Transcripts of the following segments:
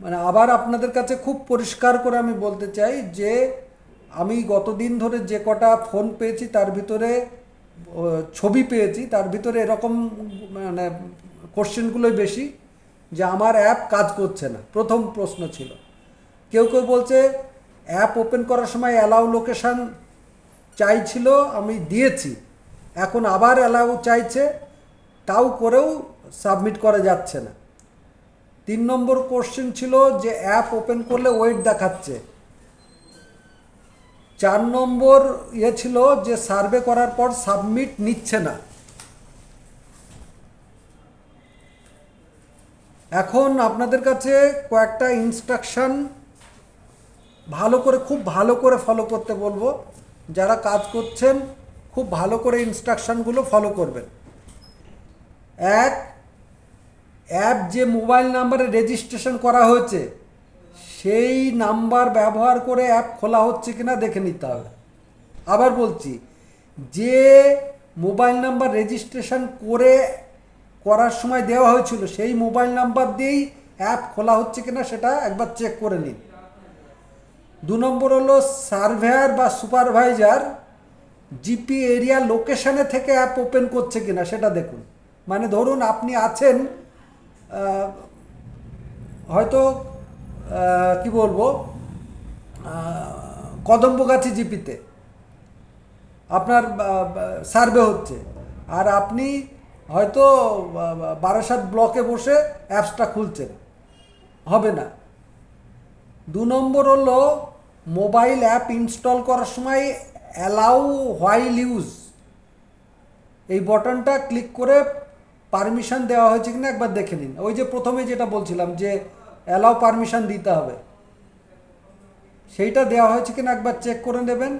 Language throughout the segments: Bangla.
মানে আবার আপনাদের কাছে খুব পরিষ্কার করে আমি বলতে চাই যে আমি গতদিন ধরে যে কটা ফোন পেয়েছি, তার ভিতরে ছবি পেয়েছি, তার ভিতরে এরকম মানে কোশ্চেনগুলোই বেশি যে আমার অ্যাপ কাজ করছে না। প্রথম প্রশ্ন ছিল। কেউ কেউ বলছে, অ্যাপ ওপেন করার সময় অ্যালাউ লোকেশান চাইছিল, আমি দিয়েছি। এখন আবার অ্যালাউ চাইছে, তাও করেও সাবমিট করা যাচ্ছে না। তিন নম্বর কোশ্চেন ছিল যে অ্যাপ ওপেন করলে ওয়েট দেখাচ্ছে। চার নম্বর ইয়ে ছিল যে সার্ভে করার পর সাবমিট নিচ্ছে না। এখন আপনাদের কাছে কয়েকটা ইনস্ট্রাকশন ভালো করে, খুব ভালো করে ফলো করতে বলব। যারা কাজ করছেন, খুব ভালো করে ইনস্ট্রাকশনগুলো ফলো করবেন। এক অ্যাপ যে মোবাইল নাম্বারে রেজিস্ট্রেশন করা হয়েছে, সেই নাম্বার ব্যবহার করে অ্যাপ খোলা হচ্ছে কিনা দেখে নিতে হবে। আবার বলছি, যে মোবাইল নাম্বার রেজিস্ট্রেশন করে করার সময় দেওয়া হয়েছিল, সেই মোবাইল নাম্বার দিয়েই অ্যাপ খোলা হচ্ছে কিনা সেটা একবার চেক করে নিন। দু নম্বর হলো সার্ভেয়ার বা সুপারভাইজার জিপি এরিয়া লোকেশানে থেকে অ্যাপ ওপেন করছে কিনা সেটা দেখুন। মানে ধরুন আপনি আছেন হয়তো কি বলব কদম্বগাছি জিপিতে আপনার সার্ভে হচ্ছে। আর আপনি হয়তো বারাসাত ব্লকে বসে অ্যাপসটা খুলছেন। হবে না। দু নম্বর হলো, মোবাইল অ্যাপ ইনস্টল করার সময় অ্যালাউ হোয়াইল ইউজ। এই বটনটা ক্লিক করে পারমিশন দেওয়া হয়েছে কিনা একবার দেখে নিন। ওই যে প্রথমে যেটা বলছিলাম যে অ্যালাউ পারমিশন দিতে হবে। সেইটা দেওয়া হয়েছে কিনা একবার চেক করে নেবেন।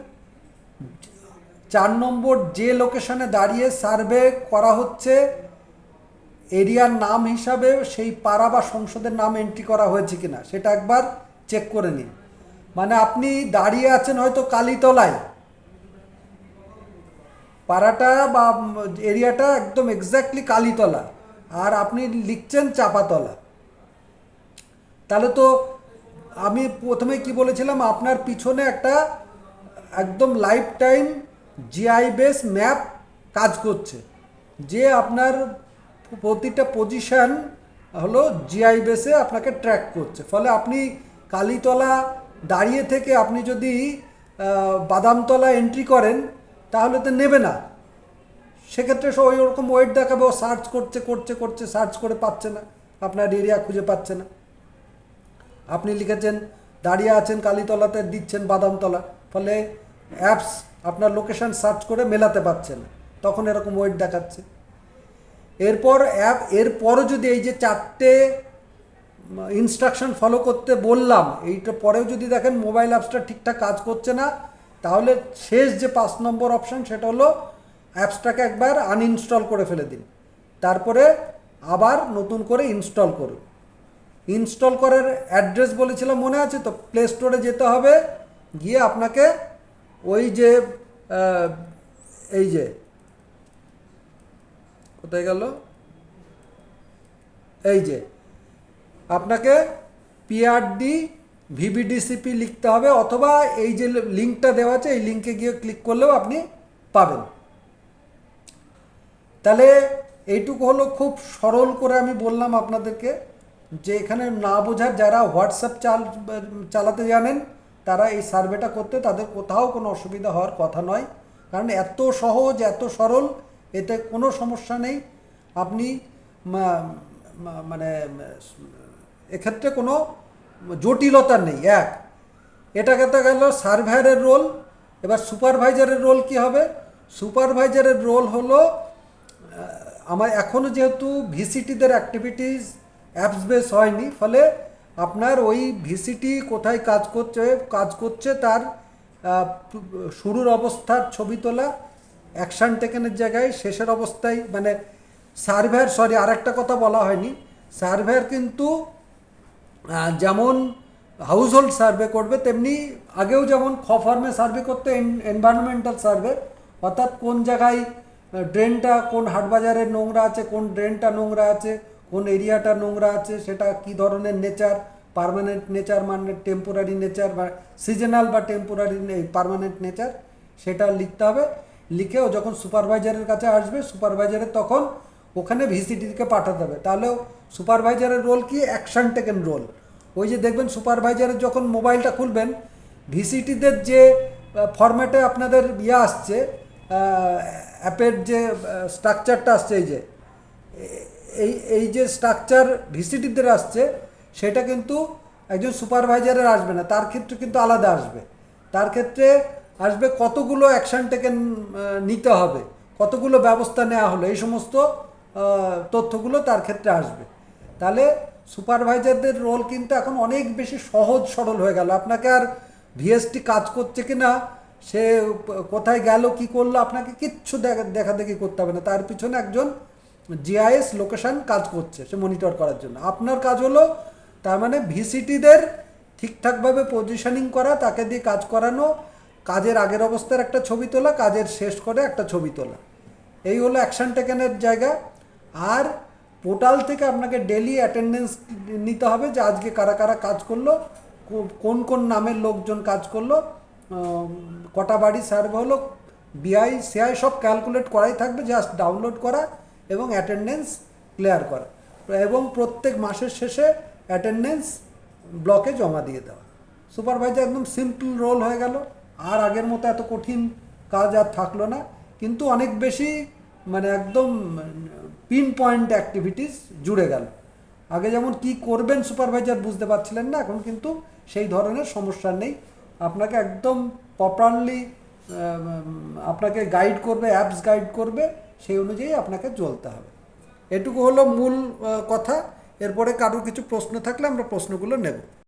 চার নম্বর যে লোকেশনে দাঁড়িয়ে সার্ভে করা হচ্ছে, এরিয়ার নাম হিসাবে সেই পাড়া বা সংসদের নাম এন্ট্রি করা হয়েছে কিনা, সেটা একবার চেক করে নিন। মানে আপনি দাঁড়িয়ে আছেন হয়তো কালীতলায়। পাড়াটা বা এরিয়াটা একদম এক্স্যাক্টলি কালীতলা। আর আপনি লিখছেন চাপাতলা। তাহলে তো আমি প্রথমে কি বলেছিলাম, আপনার পিছনে একটা একদম life time GI base map কাজ করছে। যে আপনার প্রতিটা পজিশান হলো জিআই বেসে আপনাকে ট্র্যাক করছে। ফলে আপনি কালীতলা দাঁড়িয়ে থেকে আপনি যদি বাদামতলা এন্ট্রি করেন তাহলে তো নেবে না। সেক্ষেত্রে সে ওই ওরকম ওয়েট দেখাবে, ও সার্চ করছে করছে করছে সার্চ করে পাচ্ছে না। আপনার এরিয়া খুঁজে পাচ্ছে না। আপনি লিখেছেন, দাঁড়িয়ে আছেন কালীতলাতে, দিচ্ছেন বাদামতলা। ফলে অ্যাপস আপনার লোকেশন সার্চ করে মেলাতে পারছে না। তখন এরকম ওয়েট দেখাচ্ছে। এরপর অ্যাপ এরপরও যদি এই যে চারটে ইনস্ট্রাকশন ফলো করতে বললাম, এইটা পরেও যদি দেখেন মোবাইল অ্যাপসটা ঠিকঠাক কাজ করছে না তাহলে শেষ যে পাঁচ নম্বর অপশন সেটা হলো অ্যাপসটাকে একবার আনইনস্টল করে ফেলে দিন। তারপরে আবার নতুন করে ইনস্টল করুন। ইনস্টল করার অ্যাড্রেস বলেছিলাম মনে আছে তো? প্লে স্টোরে যেতে হবে, গিয়ে আপনাকে ওই যে এই যে, কোথায় গেল? এই যে, আপনাকে পিআরডি ভিবিডিসিপি লিখতে হবে অথবা এই যে লিঙ্কটা দেওয়া আছে, এই লিঙ্কে গিয়ে ক্লিক করলেও আপনি পাবেন। তাহলে এইটুকু হলো খুব সরল করে আমি বললাম আপনাদেরকে যে এখানে না বোঝার যারা হোয়াটসঅ্যাপ চাল, চালাতে জানেন, তারা এই সার্ভেটা করতে, তাদের কোথাও কোনো অসুবিধা হওয়ার কথা নয়। কারণ এত সহজ, এত সরল, এতে কোনো সমস্যা নেই। আপনি মানে এক্ষেত্রে কোনো জটিলতা নেই, এক। এটা কথা গেল সার্ভেয়ারের রোল, এবার সুপারভাইজারের রোল কি হবে? সুপারভাইজারের রোল হলো আমার এখনও যেহেতু ভিসিটিদের অ্যাক্টিভিটিস অ্যাপস বেস হয়নি, ফলে আপনার ওই ভিসিটি কোথায় কাজ করছে কাজ করছে তার শুরুর অবস্থার ছবি তোলা অ্যাকশান টেকেনের জায়গায় শেষের অবস্থায় মানে সার্ভেয়ার সরি আরেকটা কথা বলা হয়নি সার্ভেয়ার কিন্তু যেমন হাউস হোল্ড সার্ভে করবে, তেমনি আগেও যেমন খ ফর্মে সার্ভে করতে এনভায়রনমেন্টাল সার্ভে অর্থাৎ কোন জায়গায় ড্রেনটা কোন হাটবাজারে নোংরা আছে, কোন ড্রেনটা নোংরা আছে, কোন এরিয়াটা নোংরা আছে, সেটা কি ধরনের নেচার পার্মানেন্ট নেচার মানে টেম্পোরারি নেচার বা সিজনাল বা টেম্পোরারি পার্মানেন্ট নেচার সেটা লিখতে হবে। লিখেও যখন সুপারভাইজারের কাছে আসবে সুপারভাইজারের তখন ওখানে ভিসিটিকে পাঠাতে হবে। তাহলেও সুপারভাইজারের রোল কি? অ্যাকশন টেকেন রোল ওই যে দেখবেন সুপারভাইজারের যখন মোবাইলটা খুলবেন ভিসিটিদের যে ফরম্যাটে আপনাদের ইয়ে আসছে অ্যাপের যে স্ট্রাকচারটা আসছে এই যে এই এই যে স্ট্রাকচার ভিসিটিদের আসছে, সেটা কিন্তু একজন সুপারভাইজারের আসবে না, তার ক্ষেত্রে কিন্তু আলাদা আসবে। তার ক্ষেত্রে আসবে কতগুলো অ্যাকশন টেকেন নিতে হবে, কতগুলো ব্যবস্থা নেওয়া হলো, এই সমস্ত তথ্যগুলো তার ক্ষেত্রে আসবে। তাহলে সুপারভাইজারদের রোল কিন্তু এখন অনেক বেশি সহজ সরল হয়ে গেল। আপনাকে আর ভিএসটি কাজ করছে কি না সে কোথায় গেল, কি করল, আপনাকে কিচ্ছু দেখা দেখা করতে হবে না। তার পিছনে একজন জিআইএস লোকেশন কাজ করছে, সে মনিটর করার জন্য। আপনার কাজ হলো তার মানে ভিসিটিদের ঠিকঠাকভাবে পজিশনিং করা, তাকে দিয়ে কাজ করানো, কাজের আগের অবস্থার একটা ছবি তোলা, কাজের শেষ করে একটা ছবি তোলা। এই হলো অ্যাকশন টেকেনের জায়গা। আর পোর্টাল থেকে আপনাকে ডেলি অ্যাটেন্ডেন্স নিতে হবে যে আজকে কারা কারা কাজ করল কোন কোন নামের লোকজন কাজ করল কটা বাড়ি সার্ভে হলো বিআই সিআই সব ক্যালকুলেট করাই থাকবে জাস্ট ডাউনলোড করা এবং অ্যাটেন্ডেন্স ক্লিয়ার করা। এবং প্রত্যেক মাসের শেষে অ্যাটেন্ডেন্স ব্লকে জমা দিয়ে দেওয়া। সুপারভাইজার একদম সিম্পল রোল হয়ে গেল। আর আগের মতো এত কঠিন কাজ আর থাকল না। কিন্তু অনেক বেশি মানে একদম পিন পয়েন্ট অ্যাক্টিভিটিস জুড়ে গেল। আগে যেমন কি করবেন সুপারভাইজার বুঝতে পারছিলেন না, এখন কিন্তু সেই ধরনের সমস্যা নেই। আপনাকে একদম প্রপারলি আপনাকে গাইড করবে অ্যাপস গাইড করবে, সেই অনুযায়ী আপনাকে চলতে হবে। এটুকু হলো মূল কথা। এরপরে কারোর কিছু প্রশ্ন থাকলে আমরা প্রশ্নগুলো নেব।